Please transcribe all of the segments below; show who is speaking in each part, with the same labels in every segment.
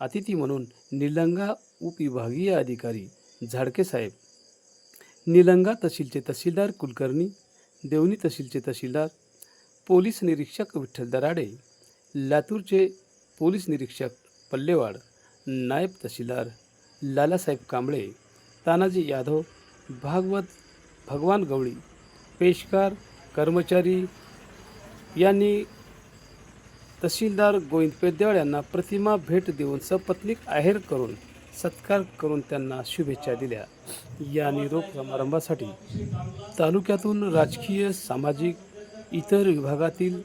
Speaker 1: अतिथी म्हणून निलंगा उपविभागीय अधिकारी झाडके साहेब निलंगा तहसीलचे तहसीलदार कुलकर्णी देवणी तहसीलचे तहसीलदार पोलीस निरीक्षक विठ्ठल दराडे लातूरचे पोलीस निरीक्षक पल्लेवाड नायब तहसीलदार लालासाहेब कांबळे तानाजी यादव भागवत भगवान गवळी पेशकार कर्मचारी यांनी तहसीलदार गोविंद पेद्देवाड यांना प्रतिमा भेट देऊन सपत्नीक आहेर करून सत्कार करून त्यांना शुभेच्छा दिल्या. या निरोप समारंभासाठी तालुक्यातून राजकीय सामाजिक इतर विभागातील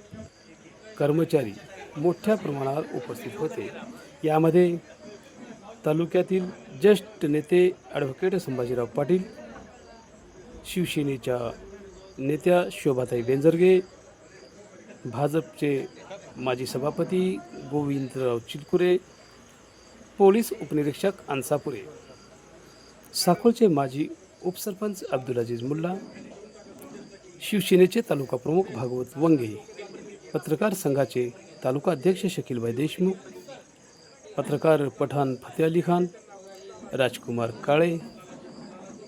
Speaker 1: कर्मचारी मोठ्या प्रमाणावर उपस्थित होते. यामध्ये तालुक्यातील ज्येष्ठ नेते ॲडव्होकेट संभाजीराव पाटील शिवसेनेच्या नेत्या शोभाताई बेंजरगे भाजपचे माजी सभापती गोविंदराव चितकुरे पोलीस उपनिरीक्षक अन्सापुरे साकोळचे माजी उपसरपंच अब्दुल अजीज मुल्ला शिवसेनेचे तालुका प्रमुख भागवत वंगे पत्रकार संघाचे तालुका अध्यक्ष शकीलभाई देशमुख पत्रकार पठाण फते अली खान राजकुमार काळे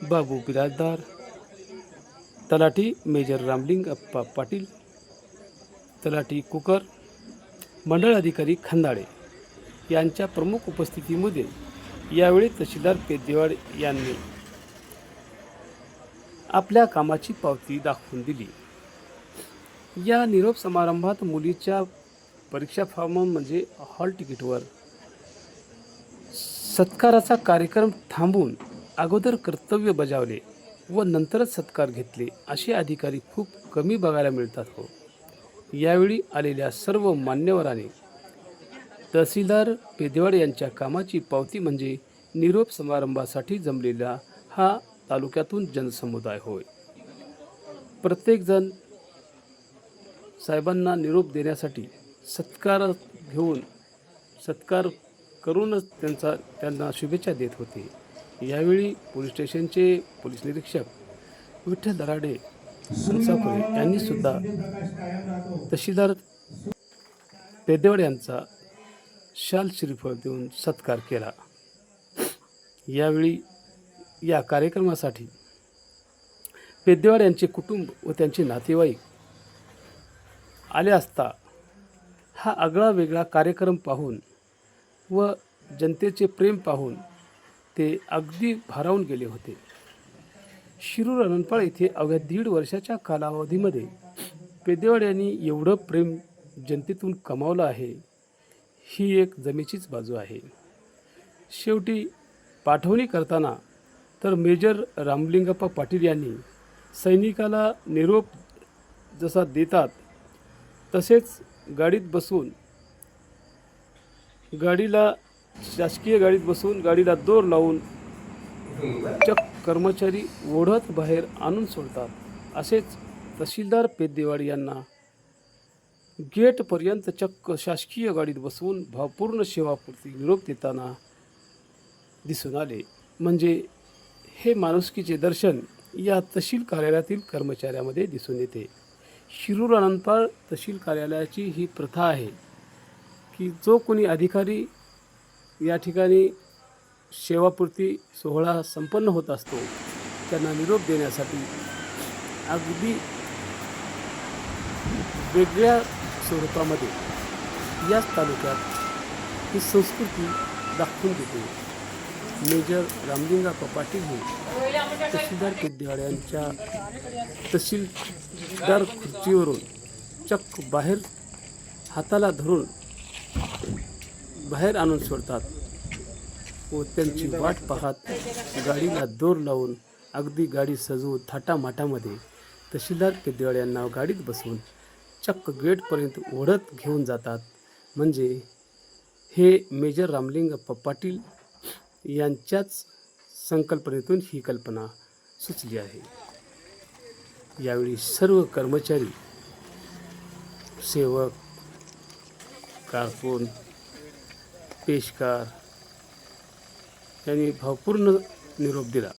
Speaker 1: बाबू बिराजदार तलाठी मेजर रामलिंग अप्पा पाटील तलाठी कुकर मंडळ अधिकारी खंदाळे यांच्या प्रमुख उपस्थितीमध्ये यावेळी तहसीलदार पेद्देवाड यांनी आपल्या कामाची पावती दाखवून दिली. या निरोप समारंभात मुलीच्या परीक्षा फॉर्म म्हणजे हॉल तिकीटवर सत्काराचा कार्यक्रम थांबून अगोदर कर्तव्य बजावले व नंतरच सत्कार घेतले असे अधिकारी खूप कमी बघायला मिळतात हो. यावेळी आलेल्या सर्व मान्यवरांनी तहसीलदार पेदेवाड यांच्या कामाची पावती म्हणजे निरोप समारंभासाठी जमलेला हा तालुक्यातून जनसमुदाय होय. प्रत्येकजण साहेबांना निरोप देण्यासाठी सत्कार घेऊन सत्कार करूनच त्यांचा त्यांना शुभेच्छा देत होते. यावेळी पोलीस स्टेशनचे पोलीस निरीक्षक विठ्ठल दराडे सुनसापुरे यांनी सुद्धा तहसीलदार पेदेवड यांचा शाल श्रीफळ देऊन सत्कार केला. यावेळी या कार्यक्रमासाठी पेद्देवाड यांचे कुटुंब व त्यांचे नातेवाईक आले असता हा आगळा वेगळा कार्यक्रम पाहून व जनतेचे प्रेम पाहून ते अगदी भारावून गेले होते. शिरूर अनंतपाळ येथे अवघ्या दीड वर्षाच्या कालावधीमध्ये पेदेवाड यांनी एवढं प्रेम जनतेतून कमावलं आहे ही एक जमेचीच बाजू आहे. शेवटी पाठवणी करताना तर मेजर रामलिंगप्पा पाटील यांनी सैनिकाला निरोप जसा देतात तसेच गाडीत बसून गाडीला शासकीय गाडीत बसून गाडीला दोर लावून चक्क कर्मचारी ओढत बाहेर आणून सोडतात. असेच तहसीलदार पेद्देवाड यांना गेटपर्यंत चक्क शासकीय गाडीत बसवून भावपूर्ण सेवापूर्ती निरोप देताना दिसून आले. म्हणजे हे माणुसकीचे दर्शन या तहसील कार्यालयातील कर्मचाऱ्यामध्ये दिसून येते. शिरूर अनंतपाळ तहसील कार्यालयाची ही प्रथा आहे की जो कोणी अधिकारी या ठिकाणी सेवापूर्ती सोहळा संपन्न होत असतो त्यांना निरोप देण्यासाठी अगदी वेगळ्या स्वरूपामध्ये याच तालुक्यात ही संस्कृती दाखवून देते. मेजर रामलिंगाप्पा पाटील हे तहसीलदार पेद्देवाड यांच्या तहसीलदार खुर्चीवरून चक्क बाहेर हाताला धरून बाहेर आणून सोडतात. व त्यांची वाट पाहत गाडीला दोर लावून अगदी गाडी सजवून थाटामाटामध्ये तहसीलदार पेद्देवाड यांना गाडीत बसवून चक्क गेटपर्यंत ओढत घेऊन जातात. म्हणजे हे मेजर रामलिंगप्पा पाटील यांच्याच संकल्पनेतून ही कल्पना सुचली आहे. यावेळी सर्व कर्मचारी सेवक कारकून पेशकार त्यांनी भावपूर्ण निरोप दिला.